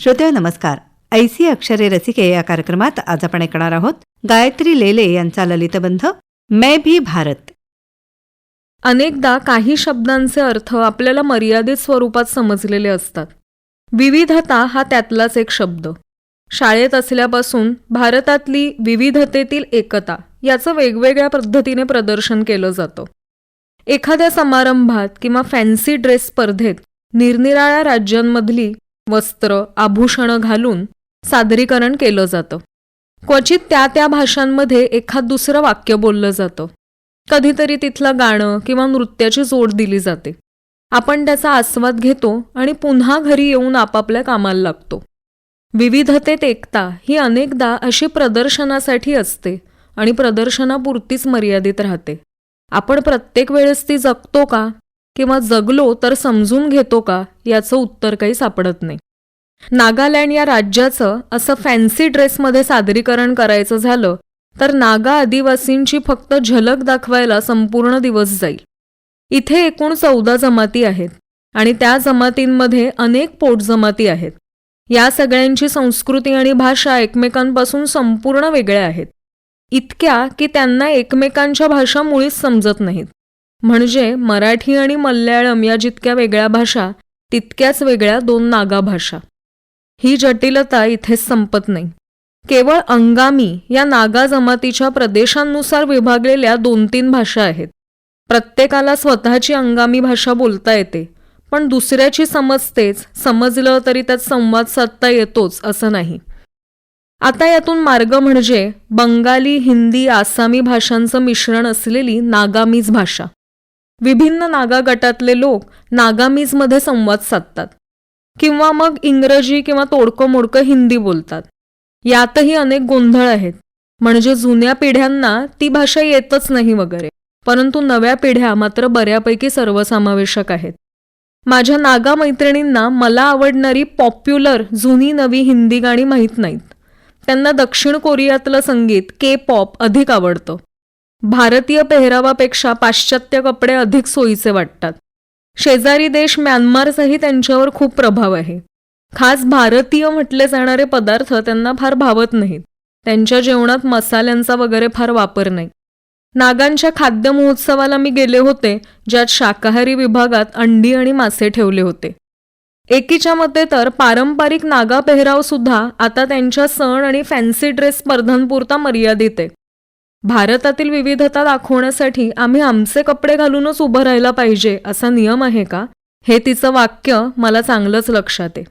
श्रोते नमस्कार. ऐसी अक्षरे रसिके या कार्यक्रमात आज आपण ऐकणार आहोत गायत्री लेले यांचा ललितबंध मै भी भारत. अनेकदा काही शब्दांचे अर्थ आपल्याला मर्यादित स्वरूपात समजलेले असतात. विविधता हा त्यातलाच एक शब्द. शाळेत असल्यापासून भारतातली विविधतेतील एकता याचं वेगवेगळ्या पद्धतीने प्रदर्शन केलं जातं. एखाद्या समारंभात किंवा फॅन्सी ड्रेस स्पर्धेत निरनिराळ्या राज्यांमधली वस्त्र आभूषणं घालून सादरीकरण केलं जातं. क्वचित त्या त्या भाषांमध्ये एखाद दुसरं वाक्य बोललं जातं. कधीतरी तिथलं गाणं किंवा नृत्याची जोड दिली जाते. आपण त्याचा आस्वाद घेतो आणि पुन्हा घरी येऊन आपापल्या कामाला लागतो. विविधतेत एकता ही अनेकदा अशी प्रदर्शनासाठी असते आणि प्रदर्शनापुरतीच मर्यादित राहते. आपण प्रत्येक वेळेस ती जगतो का? किंवा जगलो तर समजून घेतो का याचं उत्तर काही सापडत नाही. नागालँड या राज्याचं असं फॅन्सी ड्रेसमध्ये सादरीकरण करायचं झालं तर नागा आदिवासींची फक्त झलक दाखवायला संपूर्ण दिवस जाईल. इथे एकूण चौदा जमाती आहेत आणि त्या जमातींमध्ये अनेक पोटजमाती आहेत. या सगळ्यांची संस्कृती आणि भाषा एकमेकांपासून संपूर्ण वेगळ्या आहेत. इतक्या की त्यांना एकमेकांच्या भाषा मुळीच समजत नाहीत. म्हणजे मराठी आणि मल्याळम या जितक्या वेगळ्या भाषा तितक्याच वेगळ्या दोन नागा भाषा. ही जटिलता इथेच संपत नाही. केवळ अंगामी या नागा जमातीच्या प्रदेशांनुसार विभागलेल्या दोन तीन भाषा आहेत. प्रत्येकाला स्वतःची अंगामी भाषा बोलता येते पण दुसऱ्याची समजतेच समजलं तरी त्यात संवाद साधता येतोच असं नाही. आता यातून मार्ग म्हणजे बंगाली हिंदी आसामी भाषांचं मिश्रण असलेली नागामीज भाषा. विभिन्न नागा गटातले लोक नागामीजमध्ये संवाद साधतात. किंवा मग इंग्रजी किंवा तोडकं मोडकं हिंदी बोलतात. यातही अनेक गोंधळ आहेत. म्हणजे जुन्या पिढ्यांना ती भाषा येतच नाही वगैरे. परंतु नव्या पिढ्या मात्र बऱ्यापैकी सर्वसमावेशक आहेत. माझ्या नागा मैत्रिणींना मला आवडणारी पॉप्युलर जुनी नवी हिंदी गाणी माहीत नाहीत. त्यांना दक्षिण कोरियातलं संगीत के पॉप अधिक आवडतं. भारतीय पेहरावापेक्षा पाश्चात्य कपडे अधिक सोयीचे वाटतात. शेजारी देश म्यानमारचाही त्यांच्यावर खूप प्रभाव आहे. खास भारतीय म्हटले जाणारे पदार्थ त्यांना फार भावत नाहीत. त्यांच्या जेवणात मसाल्यांचा वगैरे फार वापर नाही. नागांच्या खाद्य महोत्सवाला मी गेले होते ज्यात शाकाहारी विभागात अंडी आणि मासे ठेवले होते. एकीच्या मते तर पारंपरिक नागा पेहराव सुद्धा आता त्यांच्या सण आणि फॅन्सी ड्रेस स्पर्धांपुरता मर्यादित आहे. भारतातील विविधता दाखवण्यासाठी आम्ही आमचे कपडे घालूनच उभं राहायला पाहिजे असा नियम आहे का? हे तिचं वाक्य मला चांगलंच लक्षात आहे.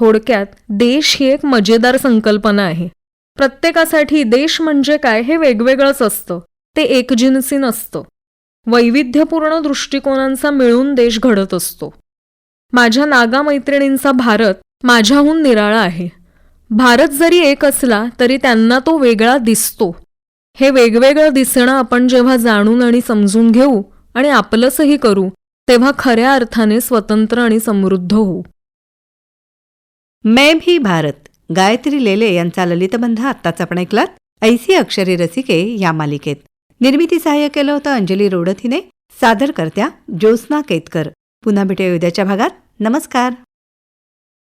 थोडक्यात देश ही एक मजेदार संकल्पना आहे. प्रत्येकासाठी देश म्हणजे काय हे वेगवेगळंच असतं. ते एकजिनसी नसतं. वैविध्यपूर्ण दृष्टिकोनांचा मिळून देश घडत असतो. माझ्या नागा मैत्रिणींचा भारत माझ्याहून निराळा आहे. भारत जरी एक असला तरी त्यांना तो वेगळा दिसतो. हे वेगवेगळं दिसणं आपण जेव्हा जाणून आणि समजून घेऊ आणि आपलंसही करू तेव्हा खऱ्या अर्थाने स्वतंत्र आणि समृद्ध होऊ. मै भी भारत गायत्री लेले यांचा ललितबंध आत्ताच आपण ऐकलात. ऐसी अक्षरी रसिके या मालिकेत. निर्मिती सहाय्य केलं होतं अंजली रोडथीने सादर करत्या ज्योत्स्ना केतकर. पुन्हा भेटूया उद्याच्या भागात. नमस्कार.